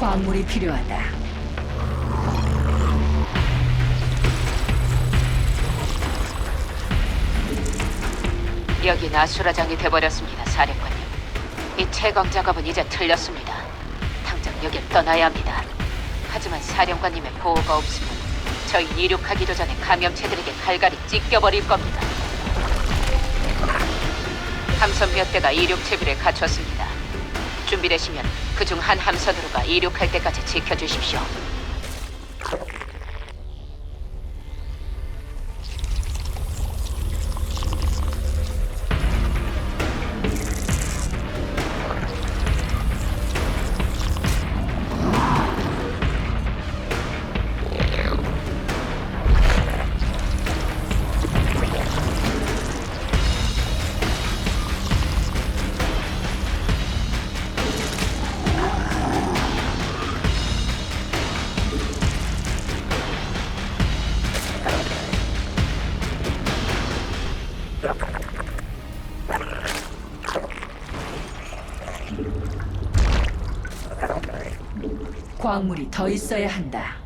광물이 필요하다. 여긴 아수라장이 돼버렸습니다, 사령관님. 이 채광 작업은 이제 틀렸습니다. 당장 여길 떠나야 합니다. 하지만 사령관님의 보호가 없으면 저희 이륙하기도 전에 감염체들에게 갈갈이 찢겨버릴 겁니다. 함선 몇 대가 이륙 채비를 갖췄습니다. 준비되시면 그중 한 함선으로가 이륙할 때까지 지켜주십시오. 광물이 더 있어야 한다.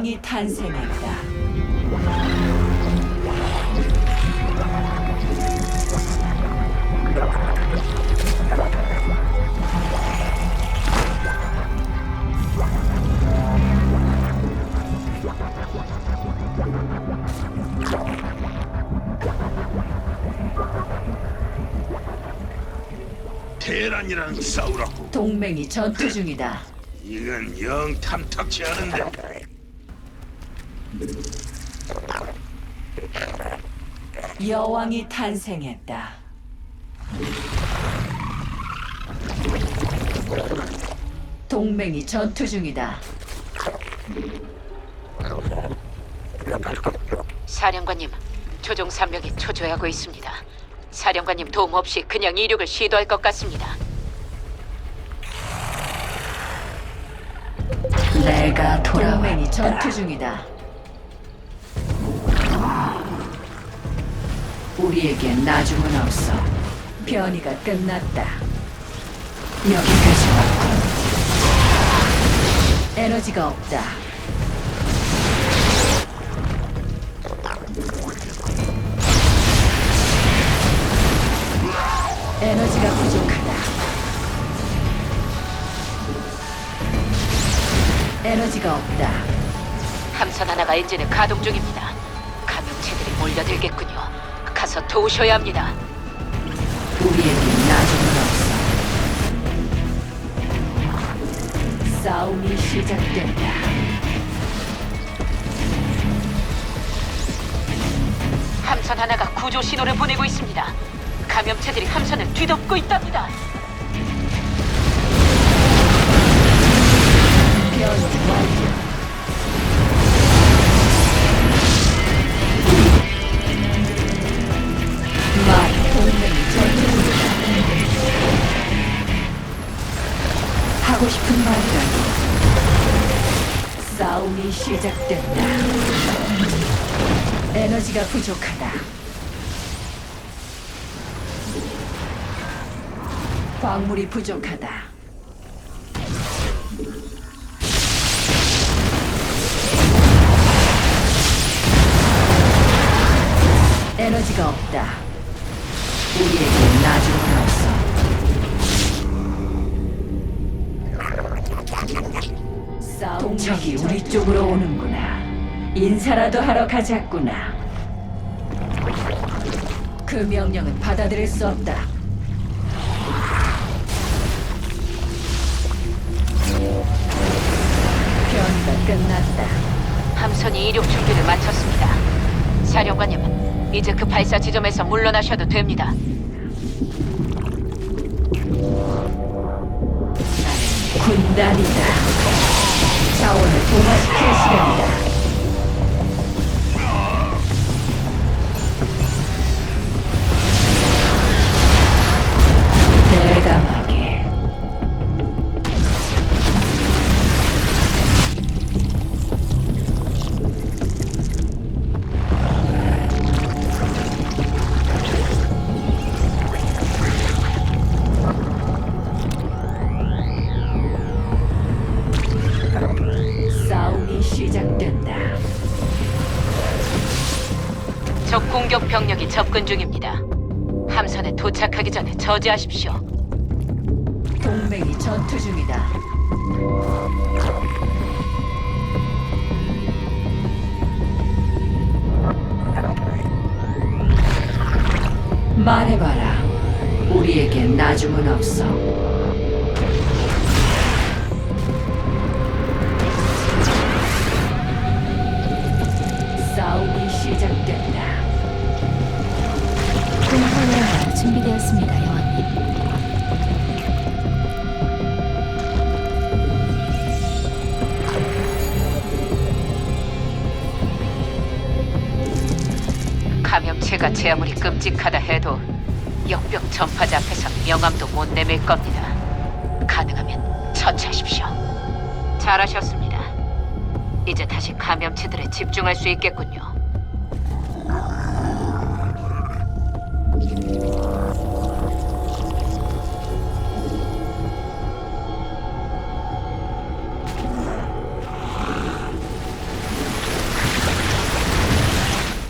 왕이 탄생했다. 테란이랑 싸우라고. 동맹이 전투 중이다. 이건 영 탐탁치 않은데. 여왕이 탄생했다. 동맹이 전투 중이다. 사령관님, 조종 3명이 초조해하고 있습니다. 사령관님 도움 없이 그냥 이륙을 시도할 것 같습니다. 내가 돌아 동맹이 전투 중이다. 우리에겐 나중은 없어. 변이가 끝났다. 여기까지 왔군. 에너지가 없다. 에너지가 부족하다. 에너지가 없다. 함선 하나가 엔진을 가동 중입니다. 감염체들이 몰려들겠군요. 가서 도우셔야 합니다. 우리에게 나중은 없어. 싸움이 시작된다. 함선 하나가 구조 신호를 보내고 있습니다. 감염체들이 함선을 뒤덮고 있답니다. 변이 완료. 에너지가 부족하다. 광물이 부족하다. 에너지가 없다. 우리에게 나중은 없어. 적이 우리 쪽으로 오는구나. 인사라도 하러 가자꾸나. 그 명령은 받아들일 수 없다. 변이가 끝났다. 함선이 이륙 준비를 마쳤습니다. 사령관님, 이제 그 발사 지점에서 물러나셔도 됩니다. 군 진단이다. 자원을 동화시킬 시간이다. 접근 중입니다. 함선에 도착하기 전에 저지하십시오. 동맹이 전투 중이다. 말해봐라. 우리에게 나중은 없어. 전파자 앞에서 명함도 못 내밀 겁니다. 가능하면 처치하십시오. 잘하셨습니다. 이제 다시 감염체들에 집중할 수 있겠군요.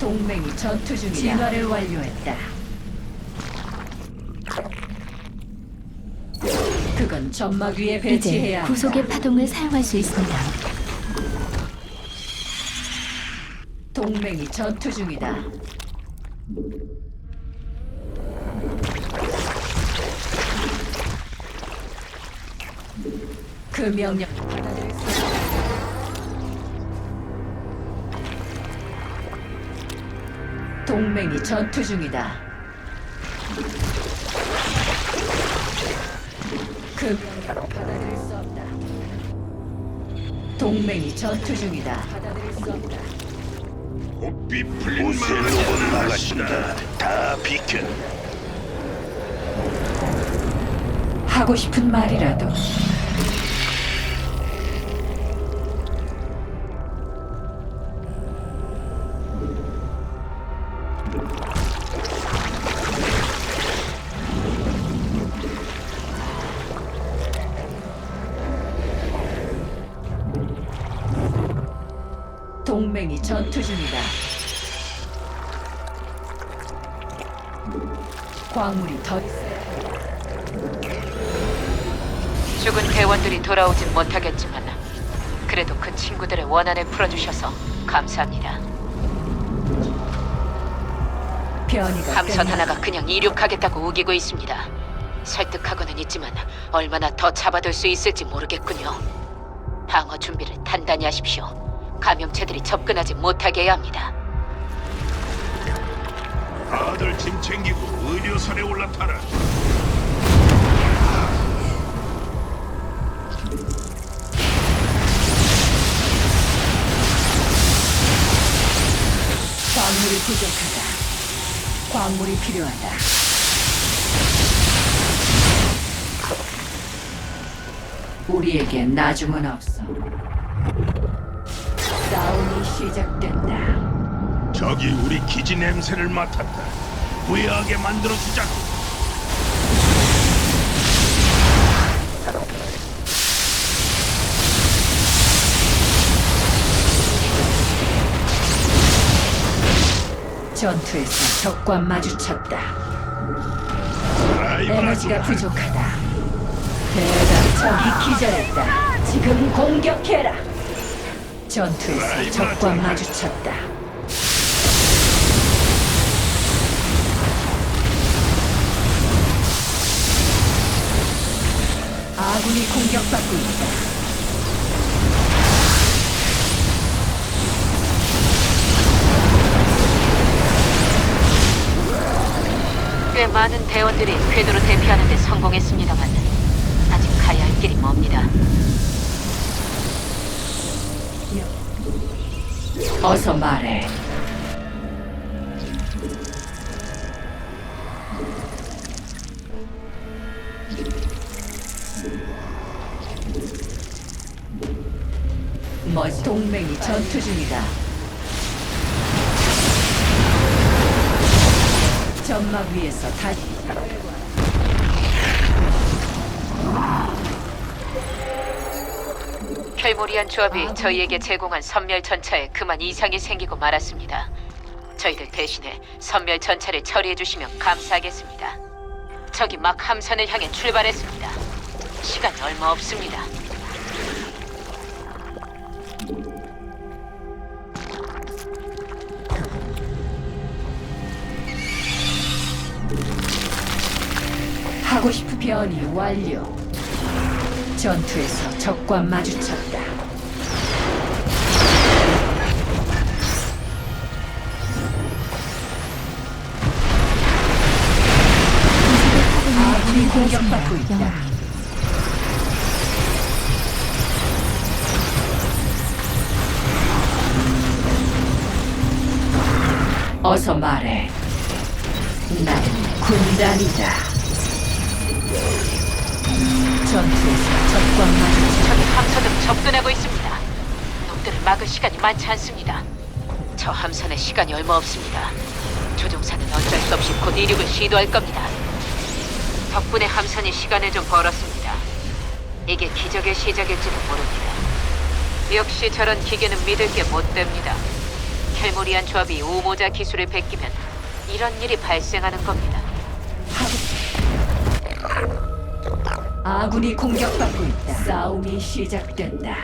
동맹이 전투 중이다. 진화를 완료했다. 그건 점막 위에 이제 배치해야. 구속의 파동을 사용할 수 있습니다. 동맹이 전투 중이다. 그 명령 받아들일 수 없다. 동맹이 전투 중이다. 그 명령 받아들일 수 없다. 동맹이 전투 중이다. 받아들일 수 없다. 고삐 풀린 마을 나가신다. 다 비켜. 하고 싶은 말이라도 투 중이다. 광물이 더 있어야 죽은 대원들이 돌아오진 못하겠지만 그래도 그 친구들의 원한을 풀어주셔서 감사합니다. 변이가 함선 끝났다. 하나가 그냥 이륙하겠다고 우기고 있습니다. 설득하고는 있지만 얼마나 더 잡아둘 수 있을지 모르겠군요. 방어 준비를 단단히 하십시오. 감염체들이 접근하지 못하게 해야 합니다. 다들 짐 챙기고 의료선에 올라타라. 광물이 부족하다. 광물이 필요하다. 우리에게 나중은 없어. 싸움이 시작된다. 적이 우리 기지 냄새를 맡았다. 후회하게 만들어 주자고. 전투에서 적과 마주쳤다. 에너지가 할 부족하다. 대단 적이 기절했다. 지금 공격해라. 전투에서 적과 마주쳤다. 아군이 공격받고 있다. 꽤 많은 대원들이 궤도로 대피하는 데 성공했습니다만 아직 가야 할갈 길이 멉니다. 어서 말해. 뭐 동맹이 전투 중이다. 점막 위에서 다시 켈모리안 조합이 저희에게 제공한 선멸 전차에 그만 이상이 생기고 말았습니다. 저희들 대신에 선멸 전차를 처리해 주시면 감사하겠습니다. 적이 막 함선을 향해 출발했습니다. 시간이 얼마 없습니다. 하고 싶은 변이 완료. 전투에서 적과 마주쳤다. 아군이 공격받고 있다. 어서 말해. 나는 군단이다. 전투에서 적이 함선으로 접근하고 있습니다. 놈들을 막을 시간이 많지 않습니다. 저 함선에 시간이 얼마 없습니다. 조종사는 어쩔 수 없이 곧 이륙을 시도할 겁니다. 덕분에 함선이 시간을 좀 벌었습니다. 이게 기적의 시작일지도 모릅니다. 역시 저런 기계는 믿을 게 못 됩니다. 켈모리안 조합이 우모자 기술을 베끼면 이런 일이 발생하는 겁니다. 아군이 공격받고 있다. 싸움이 시작된다.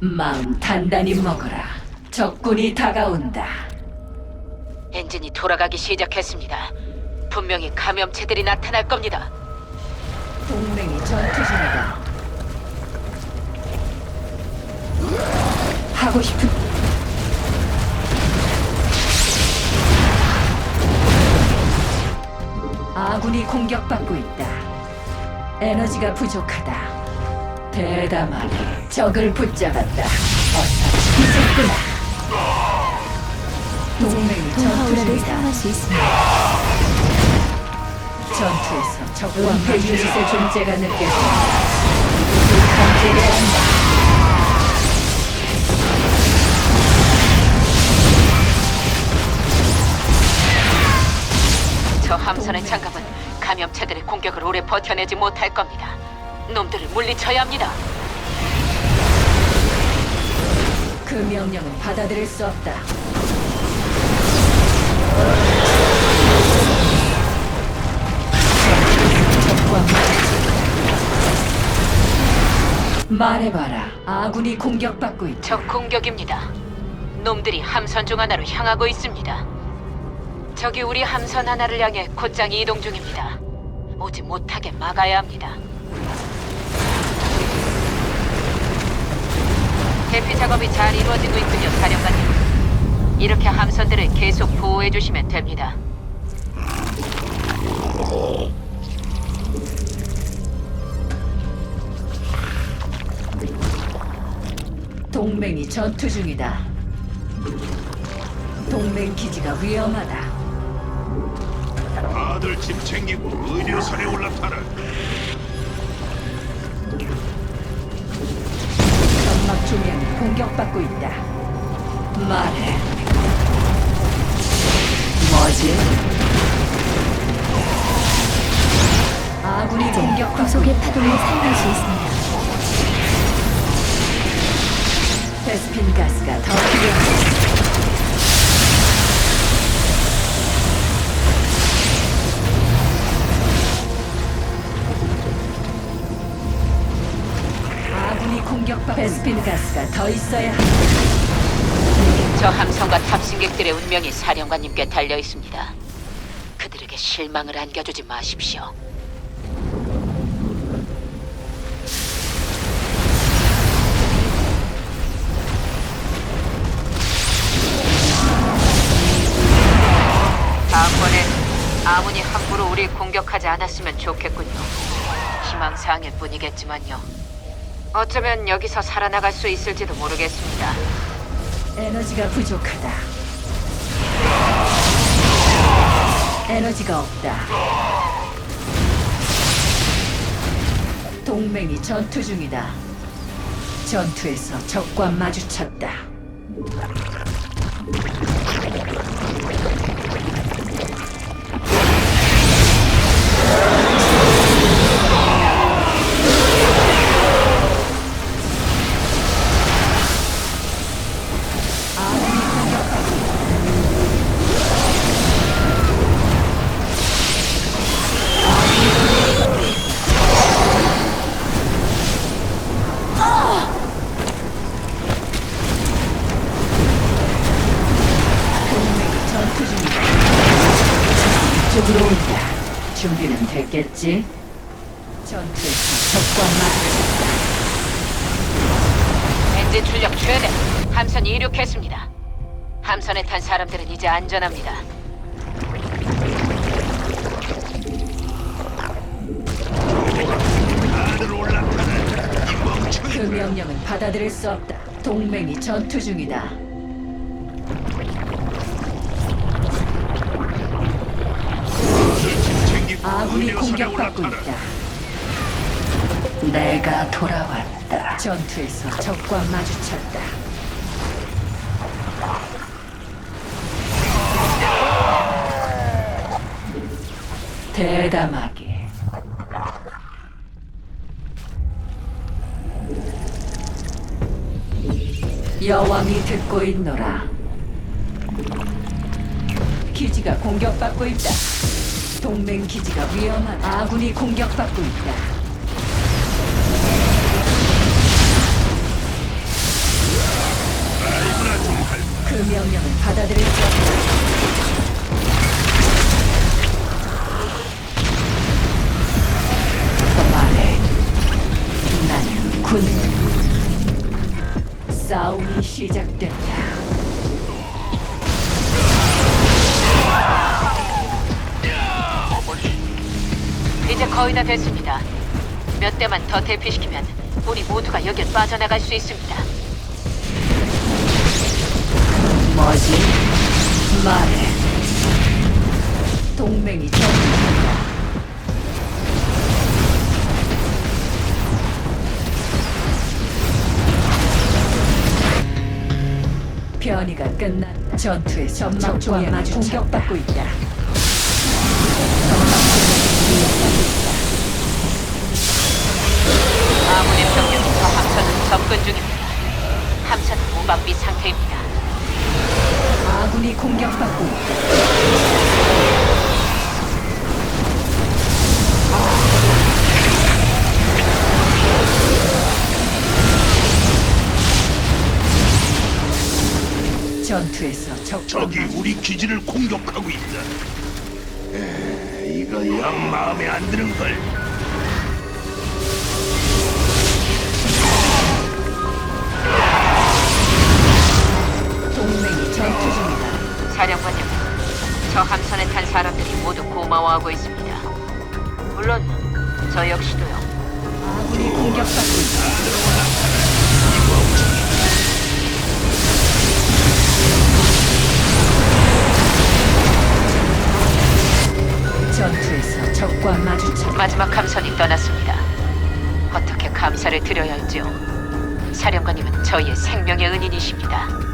마음 단단히 먹어라. 적군이 다가온다. 엔진이 돌아가기 시작했습니다. 분명히 감염체들이 나타날 겁니다. 동맹이 전투 중이다. 하고 싶은 아군이 공격받고 있다. 에너지가 부족하다. 대담하게 적을 붙잡았다. 어서 죽이겠구나. 동맹이 전투 동화오라를 중이다. 사용할 수 있습니다. 전투에서 적과 배유닛의 존재가 느껴진다. 감지해야 한다. 저 함선의 장갑은 감염체들의 공격을 오래 버텨내지 못할 겁니다. 놈들을 물리쳐야 합니다. 그 명령은 받아들일 수 없다. 적과. 말해봐라. 아군이 공격받고 있다. 적 공격입니다. 놈들이 함선 중 하나로 향하고 있습니다. 적이 우리 함선 하나를 향해 곧장 이동 중입니다. 오지 못하게 막아야 합니다. 대피 작업이 잘 이루어지고 있군요, 사령관님. 이렇게 함선들을 계속 보호해 주시면 됩니다. 동맹이 전투 중이다. 동맹 기지가 위험하다. 다들 짐 챙기고 의료선에 올라타라. 점막 조명이 공격받고 있다. 말해. 뭐지? 아군이 공격받고 구속의 파동을 사용할 수 있습니다. 베스핀 가스가 더 필요하다. 베스핀 가스가 더 있어야 합니다. 저 함선과 탑승객들의 운명이 사령관님께 달려 있습니다. 그들에게 실망을 안겨주지 마십시오. 다음번엔 아무니 함부로 우리 공격하지 않았으면 좋겠군요. 희망사항일 뿐이겠지만요. 어쩌면 여기서 살아나갈 수 있을지도 모르겠습니다. 에너지가 부족하다. 에너지가 없다. 동맹이 전투 중이다. 전투에서 적과 마주쳤다. 이쪽으로 온다. 준비는 됐겠지? 전투에서 적과 마주쳤다. 엔진 출력 최대. 함선 이륙했습니다. 함선에 탄 사람들은 이제 안전합니다. 다들 올라타라. 이 멍청이. 그 명령은 받아들일 수 없다. 동맹이 전투 중이다. 아군이 공격받고. 있다. 내가 돌아왔다. 전투에서 적과 마주쳤다. 대담하게. 여왕이 듣고 있노라. 기지가 공격받고 있다. 동맹 기지가 위험하다. 아군이 공격받고 있다. 그 명령은 받아들일 수 없다. 말해. 나는 군. 싸움이 시작된다. 거의 다 됐습니다. 몇 대만 더 대피시키면 우리 모두가 여길 빠져나갈 수 있습니다. 뭐지? 말해. 동맹이 전투한다. 변이가 끝났다. 전투의 전막 쪽에 공격받고 있다. 병력이 저 함선은 접근 중입니다. 함선은 무방비 상태입니다. 아군이 공격받고 있다. 전투에서 적과 적이 우리 기지를 공격하고 있다. 에, 이거 영 마음에 안 드는 걸. 동맹이 전투 중이다. 사령관님, 저 함선에 탄 사람들이 모두 고마워하고 있습니다. 물론 저 역시도요. 아군이 공격받고 있다. 전투에서 적과 마주쳤다. 마지막 함선이 떠났습니다. 어떻게 감사를 드려야 할지요. 사령관님은 저희의 생명의 은인이십니다.